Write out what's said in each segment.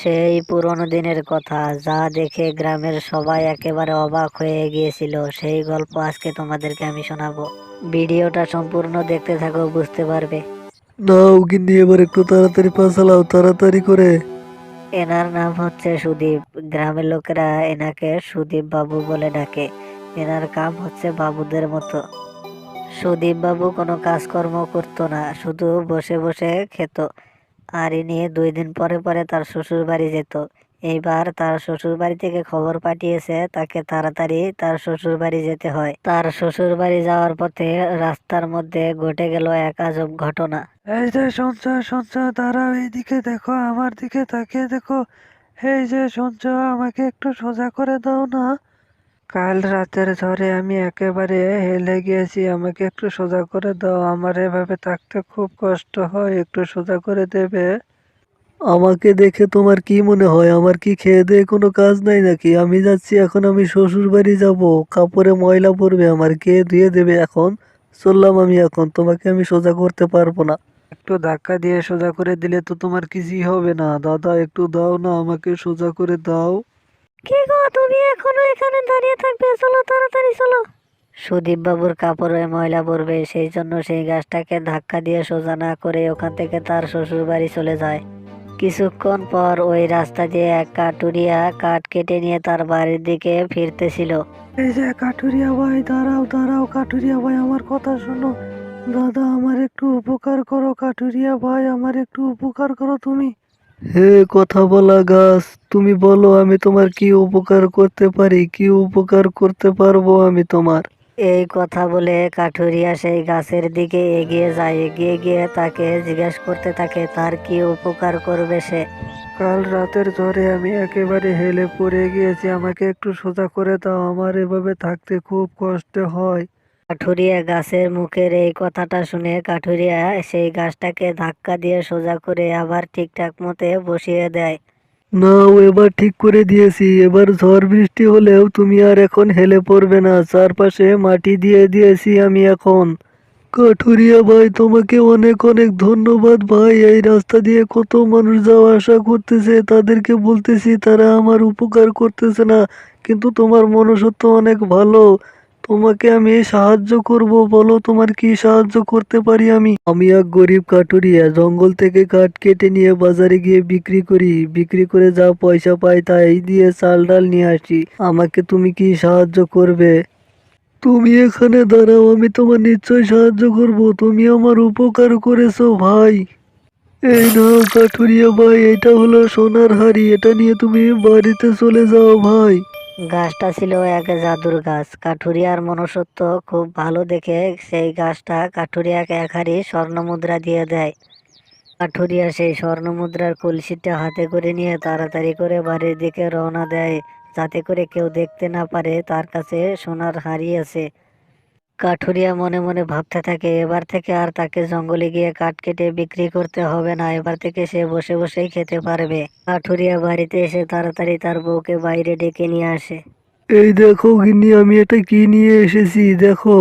সেই পুরনো দিনের কথা যা দেখে গ্রামের সবাই একেবারে অবাক হয়ে গিয়েছিল। সেই গল্প আজকে তোমাদেরকে আমি শোনাবো। ভিডিওটা সম্পূর্ণ দেখতে থাকো বুঝতে পারবে। নাও গিন্নি এবার একটু তাড়াতাড়ি পা চালাও তাড়াতাড়ি করে। এনার নাম হচ্ছে সুদীপ। গ্রামের লোকেরা এনাকে সুদীপ বাবু বলে ডাকে। এনার কাম হচ্ছে বাবুদের মতো। সুদীপ বাবু কোনো কাজকর্ম করতো না শুধু বসে বসে খেত। আর ইনি দুই দিন পরে পরে তার শ্বশুর বাড়ি যেত। এইবার তার শ্বশুর বাড়ি থেকে খবর পাঠিয়েছে, তাকে তাড়াতাড়ি তার শ্বশুর বাড়ি যেতে হয়। তার শ্বশুর বাড়ি যাওয়ার পথে রাস্তার মধ্যে ঘটে গেল এক আজব ঘটনা। এই যে সঞ্চয় সঞ্চয়, দাঁড়াও এইদিকে দেখো, আমার দিকে তাকিয়ে দেখো। এই যে সঞ্চয়, আমাকে একটু সোজা করে দাও না। কাল রাতের ঝড়ে আমি একেবারে হেলে গিয়েছি, আমাকে একটু সোজা করে দাও। আমার এভাবে থাকতে খুব কষ্ট হয়, একটু সোজা করে দেবে? আমাকে দেখে তোমার কি মনে হয়? আমার কি খেয়ে দিয়ে কোনো কাজ নাই নাকি? আমি যাচ্ছি, এখন আমি শ্বশুর বাড়ি যাব। কাপড়ে ময়লা পড়বে আমার কে ধুয়ে দেবে এখন? চললাম আমি এখন, তোমাকে আমি সোজা করতে পারব না। একটু ধাক্কা দিয়ে সোজা করে দিলে তো তোমার কিছুই হবে না। দাদা, একটু দাও না, আমাকে সোজা করে দাও। কি গো, তুমি এখনও এখানে দাঁড়িয়ে থাকবে? চলো তাড়াতাড়ি, চলো। সুদীপ বাবুর কাপড়ে ময়লা পড়বে, সেই জন্য সেই গাছটাকে ধাক্কা দিয়ে সোজা না করে ওখান থেকে তার শ্বশুর বাড়ি চলে যায়। কিছুক্ষণ পর ওই রাস্তা দিয়ে এক কাঠুরিয়া কাঠ কেটে নিয়ে তার বাড়ির দিকে ফিরতেছিল। এই যে কাঠুরিয়া ভাই, দাঁড়াও দাঁড়াও, কাঠুরিয়া ভাই, আমার কথা শোনো। দাদা, আমার একটু উপকার করো, কাঠুরিয়া ভাই, আমার একটু উপকার করো তুমি। হে কথা বলা গাছ তুমি বলো আমি তোমার কি উপকার করতে পারি কি উপকার করতে পারব আমি তোমার? এই কথা বলে কাঠুরিয়া সেই গাছের দিকে এগিয়ে যায় এগিয়ে গিয়ে তাকে জিজ্ঞেস করতে থাকে তার কি উপকার করবে সে? কাল রাতের ঝড়ে আমি একেবারে হেলে পড়ে গিয়েছি আমাকে একটু সোজা করে দাও আমার এভাবে থাকতে খুব কষ্ট হয়। কাঠুরিয়া গাছের মুখের এই কথাটা শুনে কাঠুরিয়া সেই গাছটাকে ধাক্কা দিয়ে সোজা করে আবার ঠিকঠাক মতে বসিয়ে দেয়। নাও এবার ঠিক করে দিয়েছি। এবার ঝড় বৃষ্টি হলেও তুমি আর এখন হেলে পড়বে না। চারপাশে মাটি দিয়ে দিয়েছি আমি এখন। কাঠুরিয়া ভাই, তোমাকে অনেক অনেক ধন্যবাদ ভাই। এই রাস্তা দিয়ে কত মানুষ যাওয়া আসা করতেছে, তাদেরকে বলতেছি, তারা আমার উপকার করতেছে না। কিন্তু তোমার মনুষ্যত্ব অনেক ভালো। তোমাকে আমি সাহায্য করব, বলো তোমার কি সাহায্য করতে পারি আমি? আমি এক গরিব কাঠুরিয়া, জঙ্গল থেকে কাঠ কেটে নিয়ে বাজারে গিয়ে বিক্রি করি। বিক্রি করে যা পয়সা পাই তাই দিয়ে চাল ডাল নিয়ে আসি। আমাকে তুমি কি সাহায্য করবে? তুমি এখানে দাঁড়াও, আমি তোমার নিশ্চয় সাহায্য করব। তুমি আমার উপকার করেছ, ভাই। এই নাও কাঠুরিয়া ভাই, এটা হলো সোনার হাড়ি। এটা নিয়ে তুমি বাড়িতে চলে যাও, ভাই। গাছটা ছিল এক জাদুর গাছ। কাঠুরিয়ার মনুষ্যত্ব খুব ভালো দেখে সেই গাছটা কাঠুরিয়াকে এক হারি স্বর্ণ মুদ্রা দিয়ে দেয়। কাঠুরিয়া সেই স্বর্ণমুদ্রার কলসিটা হাতে করে নিয়ে তাড়াতাড়ি করে বাড়ির দিকে রওনা দেয়। যাতে করে কেউ দেখতে না পারে তার কাছে সোনার হাড়ি আছে। কাঠুরিয়া মনে মনে ভাবতে থাকে এবার থেকে আর তাকে জঙ্গলে গিয়ে কাঠ কেটে বিক্রি করতে হবে না এবার থেকে সে বসে বসেই খেতে পারবে। কাঠুরিয়া বাড়িতে এসে তাড়াতাড়ি তার বউকে বাইরে ডেকে নিয়ে আসে। এই দেখো গিন্নি আমি এটা কি নিয়ে এসেছি দেখো।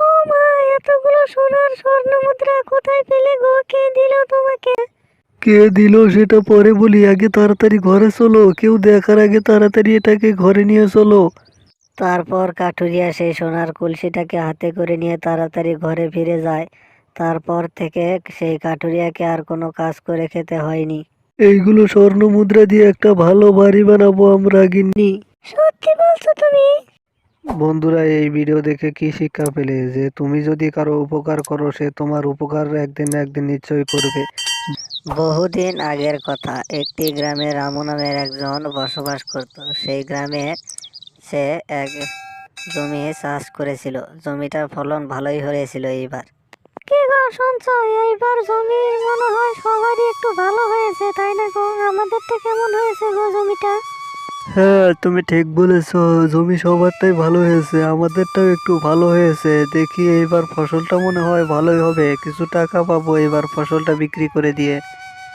ও মা এতগুলো সোনার স্বর্ণ মুদ্রা কোথায় পেলে গো? কে দিল তোমাকে? কে দিল সেটা পরে বলি আগে তাড়াতাড়ি ঘরে চলো কেউ দেখার আগে তাড়াতাড়ি এটাকে ঘরে নিয়ে চলো। তারপর কাঠুরিয়া সেই সোনার কলসিটাকে হাতে করে নিয়ে তাড়াতাড়ি ঘরে ফিরে যায়। তারপর থেকে সেই কাঠুরিয়াকে আর কোনো কাজ করে খেতে হয়নি। এইগুলো স্বর্ণ মুদ্রা দিয়ে একটা ভালো বাড়ি বানাবো আমরা গিন্নি। সত্যি বলছো তুমি? বন্ধুরা এই ভিডিও দেখে কি শিক্ষা পেলে? যে তুমি যদি কারও উপকার করো সে তোমার উপকার একদিন না একদিন নিশ্চয়ই করবে। বহুদিন আগের কথা একটি গ্রামে রামু নামের একজন বসবাস করত। সেই গ্রামে সে এক জমি চাষ করেছিল। জমিটার ফলন ভালোই হয়েছিল এইবার। কি গো শুনছো? এইবার জমি মনে হয় সবারই একটু ভালো হয়েছে তাই না গো? আমাদেরটা কেমন হয়েছে গো জমিটা? হ্যাঁ তুমি ঠিক বলেছ জমি সবারটাই ভালো হয়েছে আমাদেরটাও একটু ভালো হয়েছে। দেখি এইবার ফসলটা মনে হয় ভালোই হবে কিছু টাকা পাবো এবার ফসলটা বিক্রি করে দিয়ে।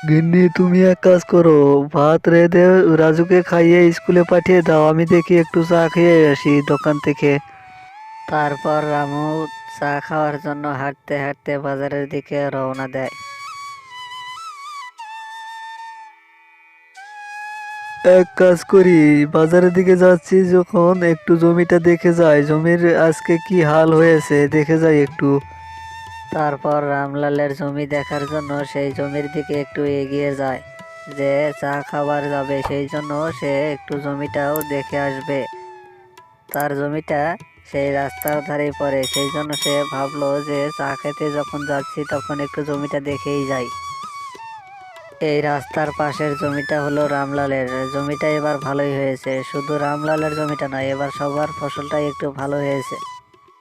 গিন্নি, তুমি এক কাজ করো, ভাত রেঁধে রাজুকে খাইয়ে স্কুলে পাঠিয়ে দাও, আমি দেখি একটু চা খেয়ে আসি দোকান থেকে। তারপর রামু চা খাওয়ার জন্য হাঁটতে হাঁটতে বাজারের দিকে রওনা দেয়। এক কাজ করি, বাজারের দিকে যাচ্ছি যখন একটু জমিটা দেখে যাই, জমির আজকে কি হাল হয়েছে, দেখে যাই একটু। তারপর রামলালের জমি দেখার জন্য সেই জমির দিকে একটু এগিয়ে যায়। যে চা খাবার যাবে, সেই জন্য সে একটু জমিটাও দেখে আসবে। তার জমিটা সেই রাস্তার ধারে পড়ে। সেই জন্য সে ভাবলো যে চা খেতে যখন যাচ্ছি তখন একটু জমিটা দেখেই যাই। এই রাস্তার পাশের জমিটা হলো রামলালের। জমিটা এবার ভালোই হয়েছে। শুধু রামলালের জমিটা নয়, এবার সবার ফসলটাই একটু ভালো হয়েছে।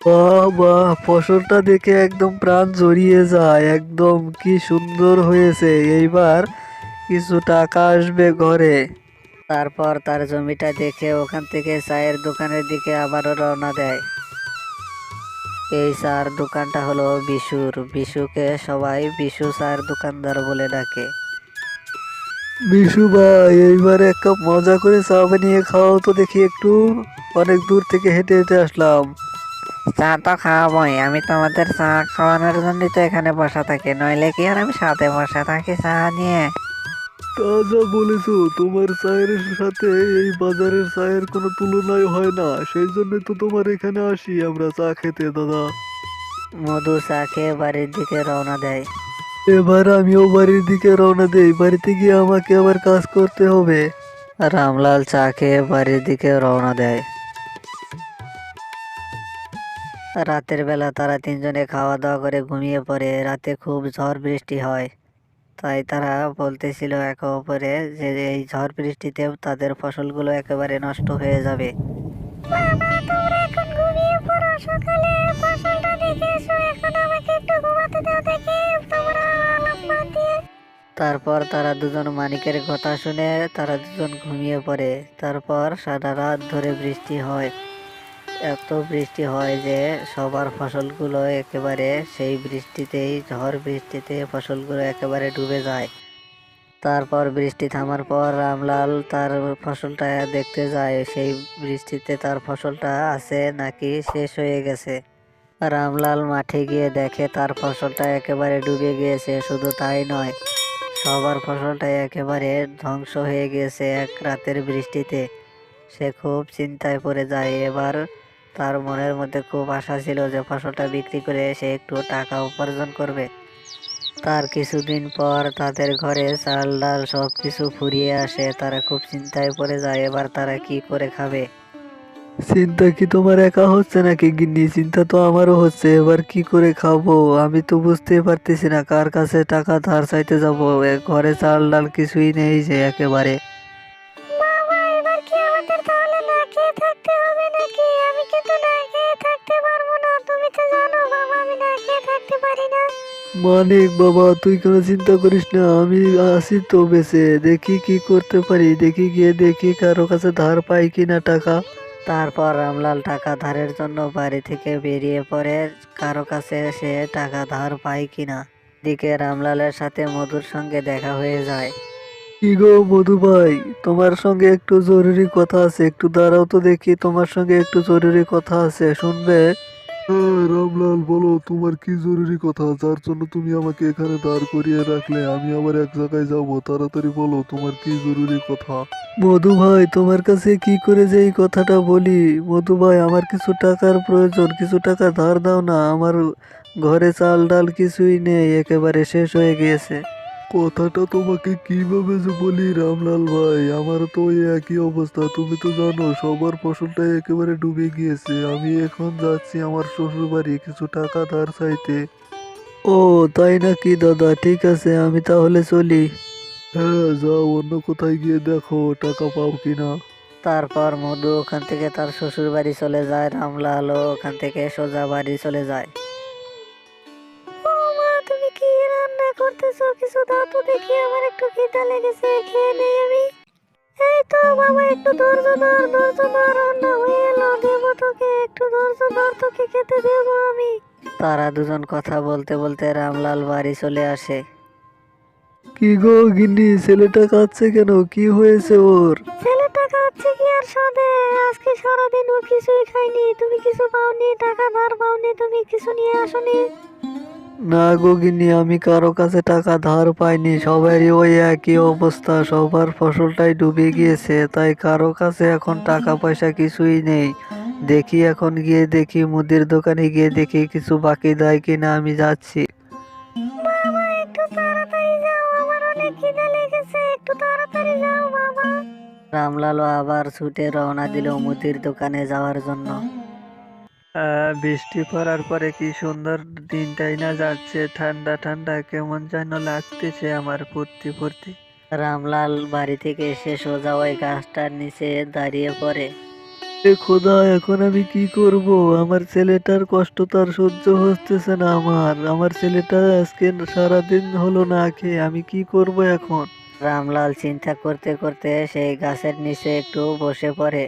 বাহ ফসলটা দেখে একদম প্রাণ জড়িয়ে যায়। একদম কি সুন্দর হয়েছে। এইবার কিছু টাকা আসবে ঘরে। তারপর তার জমিটা দেখে ওখান থেকে চায়ের দোকানের দিকে আবারও রওনা দেয়। এই চার দোকানটা হলো বিশুর। বিশুকে সবাই বিশু চায়ের দোকানদার বলে ডাকে। বিশু ভাই, এইবার এক কাপ মজা করে চা বানিয়ে খাওয়াও তো দেখি একটু। অনেক দূর থেকে হেঁটে হেঁটে আসলাম। চা তো খাওয়াবোই আমি তোমাদের চা খাওয়ানোর জন্যই তো এখানে বসা থাকি নইলে কি আর আমি সাথে বসা থাকি চা নিয়ে? তা যা বলেছ তোমার চায়ের সাথে এই বাজারের চায়ের কোনো তুলনাই হয় না সেই জন্যই তো তোমার এখানে আসি আমরা চা খেতে দাদা। মধু চা খেয়ে বাড়ির দিকে রওনা দেয়। এবার আমিও বাড়ির দিকে রওনা দেই বাড়িতে গিয়ে আমাকে আবার কাজ করতে হবে। রামলাল চা খেয়ে বাড়ির দিকে রওনা দেয়। রাতের বেলা তারা তিনজনে খাওয়া দাওয়া করে ঘুমিয়ে পড়ে। রাতে খুব ঝড় বৃষ্টি হয়। তাই তারা বলতেছিল একে অপরে যে এই ঝড় বৃষ্টিতেও তাদের ফসলগুলো একেবারে নষ্ট হয়ে যাবে। তারপর তারা দুজন মানিকের কথা শুনে তারা দুজন ঘুমিয়ে পড়ে। তারপর সারা রাত ধরে বৃষ্টি হয়। এত বৃষ্টি হয় যে সবার ফসলগুলো একেবারে সেই বৃষ্টিতেই, ঝড় বৃষ্টিতে ফসলগুলো একেবারে ডুবে যায়। তারপর বৃষ্টি থামার পর রামলাল তার ফসলটা দেখতে যায়, সেই বৃষ্টিতে তার ফসলটা আছে নাকি শেষ হয়ে গেছে। রামলাল মাঠে গিয়ে দেখে তার ফসলটা একেবারে ডুবে গিয়েছে, শুধু তাই নয়, সবার ফসলটা একেবারে ধ্বংস হয়ে গিয়েছে এক রাতের বৃষ্টিতে। সে খুব চিন্তায় পড়ে যায়, এবার তার মনের মধ্যে খুব আশা ছিল যে ফসলটা বিক্রি করে সে একটু টাকা উপার্জন করবে। তার কিছুদিন পর তাদের ঘরে চাল, ডাল সব কিছু ফুরিয়ে আসে। তারা খুব চিন্তায় পড়ে যায়, এবার তারা কি করে খাবে? চিন্তা কি তোমার একা হচ্ছে নাকি, গিন্নি? চিন্তা তো আমারও হচ্ছে। এবার কি করে খাব? আমি তো বুঝতেই পারতেছি না কার কাছে টাকা ধার চাইতে যাব। ঘরে চাল, ডাল কিছুই নেই যে একেবারে। মানিক বাবা তুই কোনো চিন্তা করিস না আমি আছি তো বেঁচে। দেখি কি করতে পারি দেখি গিয়ে দেখি কারও কাছে ধার পাই কিনা টাকা। তারপর রামলাল টাকা ধারের জন্য বাড়ি থেকে বেরিয়ে পড়ে কারও কাছে সে টাকা ধার পায় কিনা। দিকে রামলালের সাথে মধুর সঙ্গে দেখা হয়ে যায়। কি গো মধু ভাই তোমার সঙ্গে একটু জরুরি কথা আছে একটু দাঁড়াও তো দেখি তোমার সঙ্গে একটু জরুরি কথা আছে শুনবে? রামলাল, বলো, তোমার কি জরুরি কথা? যার জন্য তুমি আমাকে এখানে দাঁড় করিয়ে রাখলে, আমি আবার এক জায়গায় যাব। তাড়াতাড়ি বলো, তোমার কি জরুরি কথা? মধু ভাই, তোমার কাছে কি করে যে এই কথাটা বলি? মধু ভাই, আমার কিছু টাকার প্রয়োজন, কিছু টাকা ধার দাও না। আমার ঘরে চাল ডাল কিছুই নেই, একেবারে শেষ হয়ে গিয়েছে। কথাটা তোমাকে কীভাবে যে বলি, রামলাল ভাই? আমার তো একই অবস্থা, তুমি তো জানো, সবার ফসলটাই একেবারে ডুবে গিয়েছে। আমি এখন যাচ্ছি আমার শ্বশুর বাড়ি কিছু টাকা ধার চাইতে। ও, তাই নাকি দাদা? ঠিক আছে, আমি তাহলে চলি। হ্যাঁ যাও, অন্য কোথায় গিয়ে দেখো, টাকা পাও কিনা। তারপর মধু ওখান থেকে তার শ্বশুর বাড়ি চলে যায় রামলালও ওখান থেকে সোজা বাড়ি চলে যায়। একটু খিদা লেগেছে খেয়ে নেই আমি। এই তো বাবা একটু ধৈর্য ধর ধৈর্য ধর রান্না হয়ে এলো দেবো তোকে একটু ধৈর্য ধর তোকে খেতে দেবো আমি। তারা দুজন কথা বলতে বলতে রামলাল বাড়ি চলে আসে। কি গো গিন্নি ছেলেটা কাঁদছে কেন? কি হয়েছে ওর? ছেলেটা খাচ্ছে কি আর সাদে? আজকে সারাদিন ও কিছুই খায়নি। তুমি কিছু পাওনি টাকা ধার পাওনি তুমি কিছু নিয়ে আসনি। না গগিনি আমি কারও কাছে টাকা ধার পাইনি। সবারই ওই একই অবস্থা সবার ফসলটাই ডুবে গিয়েছে তাই কারও কাছে এখন টাকা পয়সা কিছুই নেই। দেখি এখন গিয়ে দেখি মুদির দোকানে গিয়ে দেখি কিছু বাকি দেয় কিনা আমি যাচ্ছি। বাবা একটু তাড়াতাড়ি যাও আমার অনেক খিদে লেগেছে একটু তাড়াতাড়ি যাও বাবা। রামলালও আবার ছুটে রওনা দিল মুদির দোকানে যাওয়ার জন্য। বৃষ্টি পড়ার পরে কি সুন্দর দিনটাই না যাচ্ছে? ঠান্ডা ঠান্ডা কেমন যেন লাগতেছে আমার ফুর্তি ফুর্তি। রামলাল বাড়ি থেকে এসে সোজা ওই গাছটার নিচে দাঁড়িয়ে পড়ে। খোদা এখন আমি কি করব? আমার ছেলেটার কষ্ট তার সহ্য হচ্ছে না আমার। আমার ছেলেটা আজকে সারাদিন হলো না খেয়ে আমি কি করব এখন? রামলাল চিন্তা করতে করতে সেই গাছের নিচে একটু বসে পড়ে।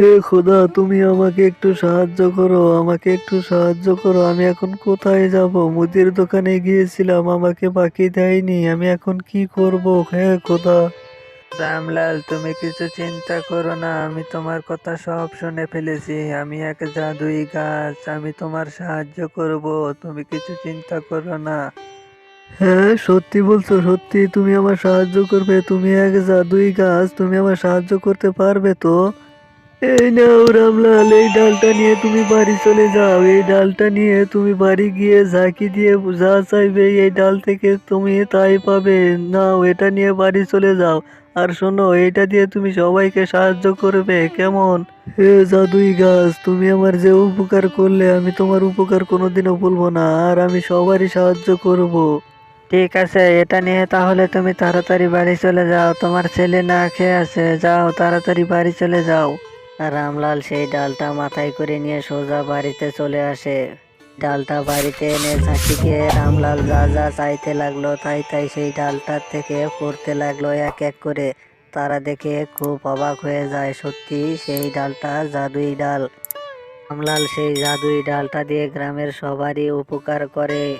হে খোদা, তুমি আমাকে একটু সাহায্য করো, আমাকে একটু সাহায্য করো। আমি এখন কোথায় যাব? মুদির দোকানে গিয়েছিলাম, আমাকে বাকি দেয়নি। আমি এখন কি করব? হে খোদা। রামলাল তুমি কিছু চিন্তা করো না, আমি তোমার কথা সব শুনে ফেলেছি। আমি এক জাদুই গাছ, আমি তোমার সাহায্য করব, তুমি কিছু চিন্তা করো না। হ্যাঁ সত্যি বলছো, সত্যি, তুমি আমার সাহায্য করবে। তুমি এক জাদুই গাছ, তুমি আমার সাহায্য করতে পারবে তো? এই নাও রামলাল, এই ডালটা নিয়ে তুমি বাড়ি চলে যাও। এই ডালটা নিয়ে তুমি বাড়ি গিয়ে ঝাঁকি দিয়ে যা চাইবে এই ডাল থেকে তুমি তাই পাবে। নাও, এটা নিয়ে বাড়ি চলে যাও। আর শোনো, এটা দিয়ে তুমি সবাইকে সাহায্য করবে, কেমন? হে জাদুই গাছ, তুমি আমার যে উপকার করলে, আমি তোমার উপকার কোনোদিনও ভুলবো না, আর আমি সবারই সাহায্য করব। ঠিক আছে, এটা নিয়ে তাহলে তুমি তাড়াতাড়ি বাড়ি চলে যাও। তোমার ছেলে না খেয়ে আছে, যাও, তাড়াতাড়ি বাড়ি চলে যাও। রামলাল সেই ডালটা মাথায় করে নিয়ে সোজা বাড়িতে চলে আসে। ডালটা বাড়িতে এনে ঝাঁকিকে রামলাল যা যা চাইতে লাগল তাই তাই সেই ডালটার থেকে পড়তে লাগল এক এক করে। তারা দেখে খুব অবাক হয়ে যায়, সত্যি সেই ডালটা জাদুই ডাল। রামলাল সেই জাদুই ডালটা দিয়ে গ্রামের সবারই উপকার করে।